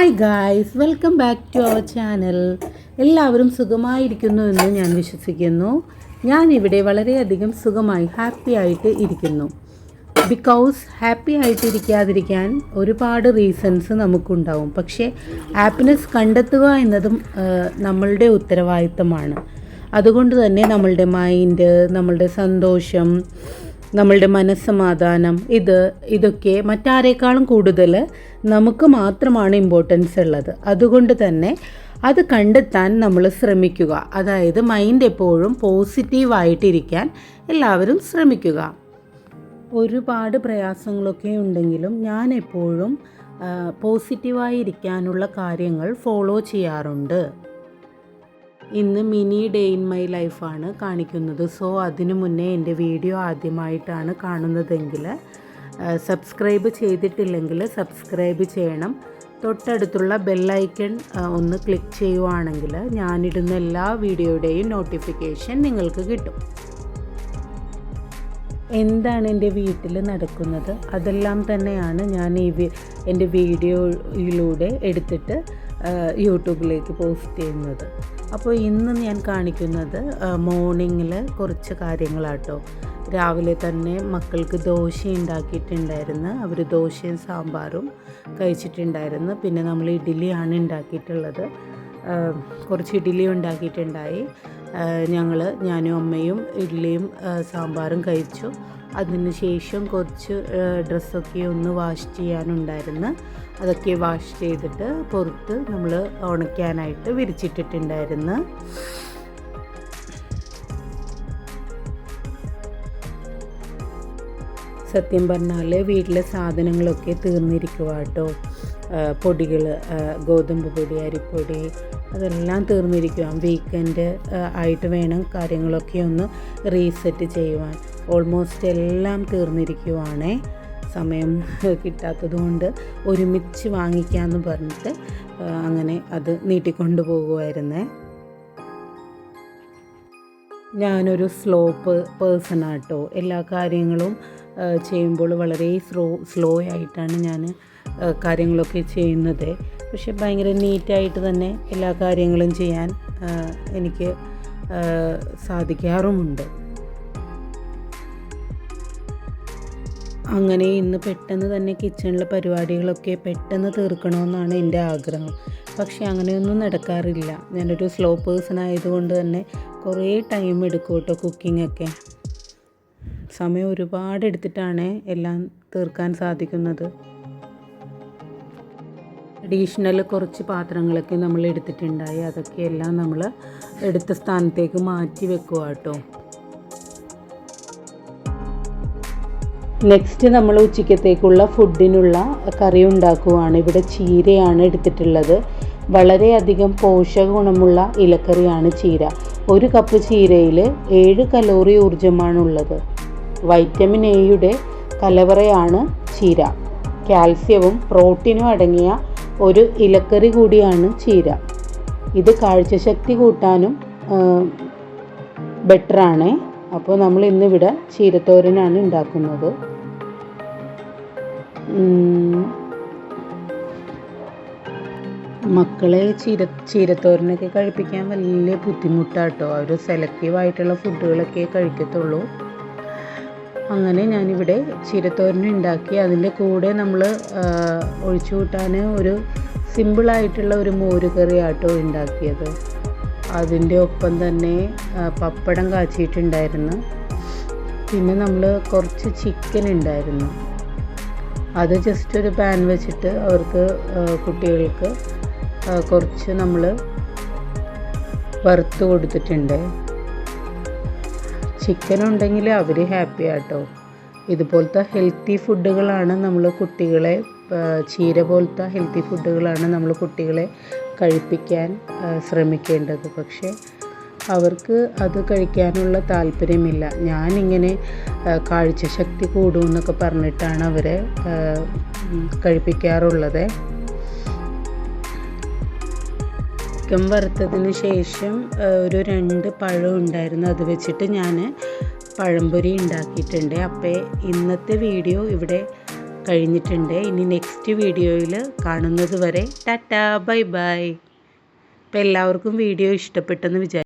Hi guys welcome back to our channel എല്ലാവരും സുഖമായിരിക്കുന്നു എന്ന് ഞാൻ വിശ്വസിക്കുന്നു. ഞാൻ ഇവിടെ വളരെയധികം സുഖമായി ഹാപ്പി ആയിട്ട് ഇരിക്കുന്നു. ബിക്കോസ് ഹാപ്പി ആയിട്ട് ഇരിക്കാതിരിക്കാൻ ഒരുപാട് റീസൺസ് നമുക്കുണ്ടാവും. പക്ഷേ ഹാപ്പിനെസ് കണ്ടെത്തുക എന്നതും നമ്മളുടെ ഉത്തരവാദിത്തമാണ്. അതുകൊണ്ട് തന്നെ നമ്മളുടെ മൈൻഡ് നമ്മളുടെ സന്തോഷം നമ്മളുടെ മനസ്സമാധാനം ഇത് ഇതൊക്കെ മറ്റാരേക്കാളും കൂടുതൽ നമുക്ക് മാത്രമാണ് ഇമ്പോർട്ടൻസ് ഉള്ളത്. അതുകൊണ്ട് തന്നെ അത് കണ്ടെത്താൻ നമ്മൾ ശ്രമിക്കുക. അതായത് മൈൻഡ് എപ്പോഴും പോസിറ്റീവായിട്ടിരിക്കാൻ എല്ലാവരും ശ്രമിക്കുക. ഒരുപാട് പ്രയാസങ്ങളൊക്കെ ഉണ്ടെങ്കിലും ഞാൻ എപ്പോഴും പോസിറ്റീവായിരിക്കാനുള്ള കാര്യങ്ങൾ ഫോളോ ചെയ്യാറുണ്ട്. ഇന്ന് മിനി ഡേ ഇൻ മൈ ലൈഫാണ് കാണിക്കുന്നത്. സോ അതിനു മുന്നേ എന്റെ വീഡിയോ ആദ്യമായിട്ടാണ് കാണുന്നതെങ്കിൽ സബ്സ്ക്രൈബ് ചെയ്തിട്ടില്ലെങ്കിൽ സബ്സ്ക്രൈബ് ചെയ്യണം. തൊട്ടടുത്തുള്ള ബെല്ലൈക്കൺ ഒന്ന് ക്ലിക്ക് ചെയ്യുവാണെങ്കിൽ ഞാനിടുന്ന എല്ലാ വീഡിയോയുടെയും നോട്ടിഫിക്കേഷൻ നിങ്ങൾക്ക് കിട്ടും. എന്താണ് എന്റെ വീട്ടിൽ നടക്കുന്നത്? അതെല്ലാം തന്നെയാണ് ഞാൻ ഈ എന്റെ വീഡിയോയിലൂടെ എടുത്തിട്ട് യൂട്യൂബിലേക്ക് പോസ്റ്റ് ചെയ്യുന്നത്. അപ്പോൾ ഇന്ന് ഞാൻ കാണിക്കുന്നത് മോർണിംഗിൽ കുറച്ച് കാര്യങ്ങളാട്ടോ. രാവിലെ തന്നെ മക്കൾക്ക് ദോശ ഉണ്ടാക്കിയിട്ടുണ്ടായിരുന്നു. അവർ ദോശയും സാമ്പാറും കഴിച്ചിട്ടുണ്ടായിരുന്നു. പിന്നെ നമ്മൾ ഇഡ്ഡലിയാണ് ഉണ്ടാക്കിയിട്ടുള്ളത്. കുറച്ച് ഇഡ്ഡലി ഉണ്ടാക്കിയിട്ടുണ്ടായി. ഞങ്ങൾ ഞാനും അമ്മയും ഇഡ്ഡലിയും സാമ്പാറും കഴിച്ചു. അതിന് ശേഷം കുറച്ച് ഡ്രസ്സൊക്കെ ഒന്ന് വാഷ് ചെയ്യാനുണ്ടായിരുന്നു. അതൊക്കെ വാഷ് ചെയ്തിട്ട് പുറത്ത് നമ്മൾ ഉണക്കാനായിട്ട് വിരിച്ചിട്ടിട്ടുണ്ടായിരുന്നു. സത്യം പറഞ്ഞാൽ വീട്ടിലെ സാധനങ്ങളൊക്കെ തീർന്നിരിക്കുക കേട്ടോ പൊടികൾ ഗോതമ്പ് പൊടി അരിപ്പൊടി അതെല്ലാം തീർന്നിരിക്കുവാൻ വീക്കെൻഡ് ആയിട്ട് വേണം കാര്യങ്ങളൊക്കെ ഒന്ന് റീസെറ്റ് ചെയ്യുവാൻ. ഓൾമോസ്റ്റ് എല്ലാം തീർന്നിരിക്കുവാണേ. സമയം കിട്ടാത്തതുകൊണ്ട് ഒരുമിച്ച് വാങ്ങിക്കാമെന്ന് പറഞ്ഞിട്ട് അങ്ങനെ അത് നീട്ടിക്കൊണ്ടു പോകുമായിരുന്നേ ഞാനൊരു സ്ലോപ്പ് പേഴ്സൺ ആട്ടോ. എല്ലാ കാര്യങ്ങളും ചെയ്യുമ്പോൾ വളരെ സ്ലോ സ്ലോ ആയിട്ടാണ് ഞാൻ കാര്യങ്ങളൊക്കെ ചെയ്യുന്നത്. പക്ഷെ ഭയങ്കര നീറ്റായിട്ട് തന്നെ എല്ലാ കാര്യങ്ങളും ചെയ്യാൻ എനിക്ക് സാധിക്കാറുമുണ്ട്. അങ്ങനെ ഇന്ന് പെട്ടെന്ന് തന്നെ കിച്ചണിലെ പരിപാടികളൊക്കെ പെട്ടെന്ന് തീർക്കണമെന്നാണ് എന്റെ ആഗ്രഹം. പക്ഷേ അങ്ങനെയൊന്നും നടക്കാറില്ല. ഞാനൊരു സ്ലോ പേഴ്സൺ ആയതുകൊണ്ട് തന്നെ കുറേ ടൈം എടുക്കും കേട്ടോ കുക്കിങ്ങൊക്കെ. സമയം ഒരുപാട് എടുത്തിട്ടാണ് എല്ലാം തീർക്കാൻ സാധിക്കുന്നത്. അഡീഷണൽ കുറച്ച് പാത്രങ്ങളൊക്കെ നമ്മൾ എടുത്തിട്ടുണ്ടായി. അതൊക്കെ എല്ലാം നമ്മൾ എടുത്ത സ്ഥാനത്തേക്ക് മാറ്റി വെക്കുക കേട്ടോ. നെക്സ്റ്റ് നമ്മൾ ഉച്ചക്കത്തേക്കുള്ള ഫുഡിനുള്ള കറി ഉണ്ടാക്കുവാണ്. ഇവിടെ ചീരയാണ് എടുത്തിട്ടുള്ളത്. വളരെയധികം പോഷക ഗുണമുള്ള ഇലക്കറിയാണ് ചീര. ഒരു കപ്പ് ചീരയിൽ ഏഴ് കലോറി ഊർജമാണുള്ളത് വൈറ്റമിൻ എയുടെ കലവറയാണ് ചീര. കാൽസ്യവും പ്രോട്ടീനും അടങ്ങിയ ഒരു ഇലക്കറി കൂടിയാണ് ചീര. ഇത് കാഴ്ചശക്തി കൂട്ടാനും ബെറ്ററാണ്. അപ്പോൾ നമ്മൾ ഇന്നിവിടെ ചീരത്തോരനാണ് ഉണ്ടാക്കുന്നത്. മക്കളെ ചീര ചീരത്തോരനൊക്കെ കഴിപ്പിക്കാൻ വലിയ ബുദ്ധിമുട്ടാട്ടോ. അവർ സെലക്റ്റീവ് ആയിട്ടുള്ള ഫുഡുകളൊക്കെ കഴിക്കത്തുള്ളൂ. അങ്ങനെ ഞാനിവിടെ ചീരത്തോരൻ ഉണ്ടാക്കി. അതിന്റെ കൂടെ നമ്മൾ ഒഴിച്ചു കൂട്ടാൻ ഒരു സിമ്പിളായിട്ടുള്ള ഒരു മോരുകറി ആട്ടോ ഉണ്ടാക്കിയത്. അതിന്റെ ഒപ്പം തന്നെ പപ്പടം കാച്ചിയിട്ടുണ്ടായിരുന്നു പിന്നെ നമ്മൾ കുറച്ച് ചിക്കൻ ഉണ്ടായിരുന്നു. അത് ജസ്റ്റ് ഒരു പാൻ വെച്ചിട്ട് അവർക്ക് കുട്ടികൾക്ക് കുറച്ച് നമ്മൾ വറുത്ത് കൊടുത്തിട്ടുണ്ട്. ചിക്കൻ ഉണ്ടെങ്കിൽ അവർ ഹാപ്പി ആട്ടോ. ഇതുപോലത്തെ ഹെൽത്തി ഫുഡുകളാണ് നമ്മൾ കുട്ടികളെ ചീര പോലത്തെ ഹെൽത്തി ഫുഡുകളാണ് നമ്മൾ കുട്ടികളെ കഴിപ്പിക്കാൻ ശ്രമിക്കേണ്ടത്. പക്ഷേ അവർക്ക് അത് കഴിക്കാനുള്ള താല്പര്യമില്ല. ഞാനിങ്ങനെ കാഴ്ചശക്തി കൂടും എന്നൊക്കെ പറഞ്ഞിട്ടാണ് അവരെ കഴിപ്പിക്കാറുള്ളത്. ചിക്കൻ വറുത്തതിന് ശേഷം ഒരു രണ്ട് പഴം ഉണ്ടായിരുന്നു. അത് വെച്ചിട്ട് ഞാൻ പഴംപൊരി ഉണ്ടാക്കിയിട്ടുണ്ട്. അപ്പോൾ ഇന്നത്തെ വീഡിയോ ഇവിടെ കഴിഞ്ഞിട്ടുണ്ട്. ഇനി നെക്സ്റ്റ് വീഡിയോയിൽ കാണുന്നത് വരെ ടാറ്റാ ബൈ ബൈ. അപ്പോൾ എല്ലാവർക്കും വീഡിയോ ഇഷ്ടപ്പെട്ടെന്ന് വിചാരിക്കും